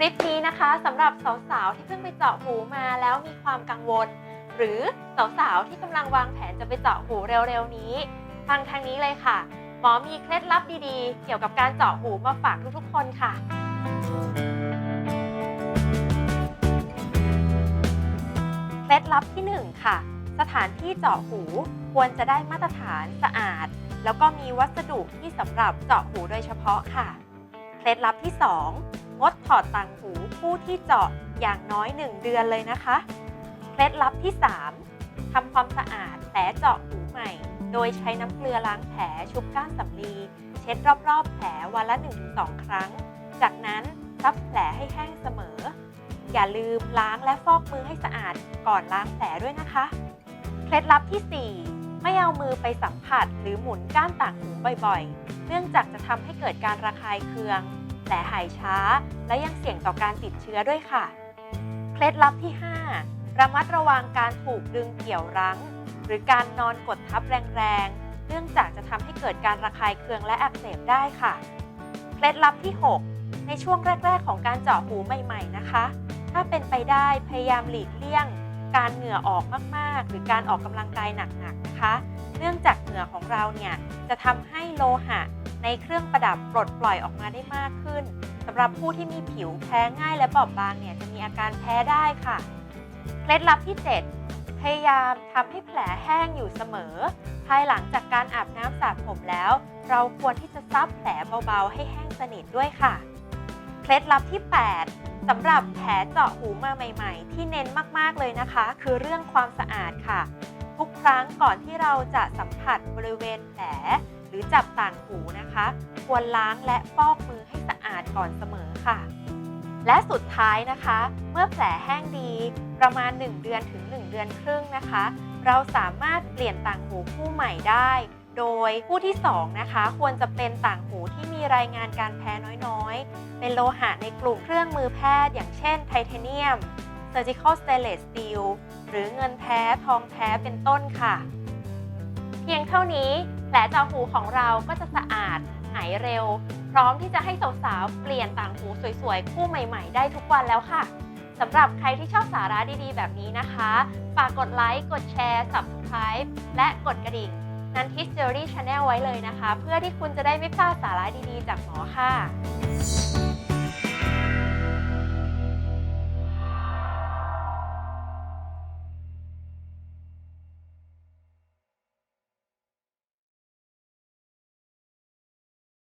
คลิปนะคะสำหรับสาวๆที่เพิ่งไปเจาะหูมาแล้วมีความกังวล หรือสาวๆที่กำลังวางแผนจะไปเจาะหูเร็วๆนี้ ฟังทางนี้เลยค่ะ หมอมีเคล็ดลับดีๆ เกี่ยวกับการเจาะหูมาฝากทุกๆคนค่ะ เคล็ดลับที่ 1 ค่ะ สถานที่เจาะหูควรจะได้มาตรฐานสะอาด แล้วก็มีวัสดุที่สำหรับเจาะหูโดยเฉพาะค่ะ เคล็ดลับที่ 2 งดถอดต่างหูผู้ที่เจาะอย่างน้อย 1 เดือนเลยนะคะ เคล็ดลับที่ 3ทำความสะอาดแผลเจาะหูใหม่ โดยใช้น้ำเกลือล้างแผลชุบก้านสำลี เช็ดรอบๆ แผลวันละ 1-2 ครั้ง จากนั้นซับแผลให้แห้งเสมอ อย่าลืมล้างและฟอกมือให้สะอาดก่อนล้างแผลด้วยนะคะ เคล็ดลับที่ 4 ไม่เอามือไปสัมผัสหรือหมุนก้านต่างหูบ่อยๆ เนื่องจากจะทำให้เกิดการระคายเคือง แผลหายช้า และยังเสี่ยงต่อการติดเชื้อด้วยค่ะ เคล็ดลับที่ 5 ระมัดระวังการถูกดึงเกี่ยวรั้ง หรือการนอนกดทับแรงๆ เนื่องจากจะทำให้เกิดการระคายเคืองและอักเสบได้ค่ะ เคล็ดลับที่ 6 ในช่วงแรก ๆ ของการเจาะหูใหม่ๆนะคะ ถ้าเป็นไปได้พยายามหลีกเลี่ยง การเหงื่อออกมากๆ หรือการออกกำลังกายหนักๆนะคะ เนื่องจากเหงื่อของเราเนี่ยจะทำให้โลหะ ในเครื่องประดับปลดปล่อยออกมาได้มากขึ้นสำหรับผู้ที่มีผิวแพ้ง่ายและบอบบางเนี่ยจะมีอาการแพ้ได้ค่ะ เคล็ดลับที่ 7 พยายามทำให้แผลแห้งอยู่เสมอ ภายหลังจากการอาบน้ำสระผมแล้ว เราควรที่จะซับแผลเบาๆ ให้แห้งสนิทด้วยค่ะ เคล็ดลับที่ 8สำหรับแผลเจาะหูมาใหม่ ๆ ที่เน้นมากๆเลยนะคะ คือเรื่องความสะอาดค่ะ ทุกครั้งก่อนที่เราจะสัมผัสบริเวณแผล หรือจับต่างหูนะคะ ควรล้างและฟอกมือให้สะอาดก่อนเสมอค่ะ และสุดท้ายนะคะ เมื่อแผลแห้งดีประมาณ 1 เดือนถึง 1 เดือนครึ่งนะคะ เราสามารถเปลี่ยนต่างหูคู่ใหม่ได้ โดยผู้ที่ 2 นะคะ ควรจะเป็นต่างหูที่มีรายงานการแพ้น้อยๆ เป็นโลหะในกลุ่มเครื่องมือแพทย์ อย่างเช่นไทเทเนียม Surgical Stainless Steel หรือเงินแท้ทองแท้เป็นต้นค่ะ เพียงเท่านี้ แผลเจาะหูของเราก็จะสะอาดหายเร็ว พร้อมที่จะให้สาวๆเปลี่ยนต่างหูสวยๆ คู่ใหม่ๆ ได้ทุกวันแล้วค่ะสำหรับใครที่ชอบสาระดีๆ แบบนี้นะคะ ฝากกดไลค์ กดแชร์ Subscribe และกดกระดิ่งนันทิสเจอรี่ชาแนลไว้เลยนะคะ เพื่อที่คุณจะได้ไม่พลาดสาระดีๆ จากหมอค่ะ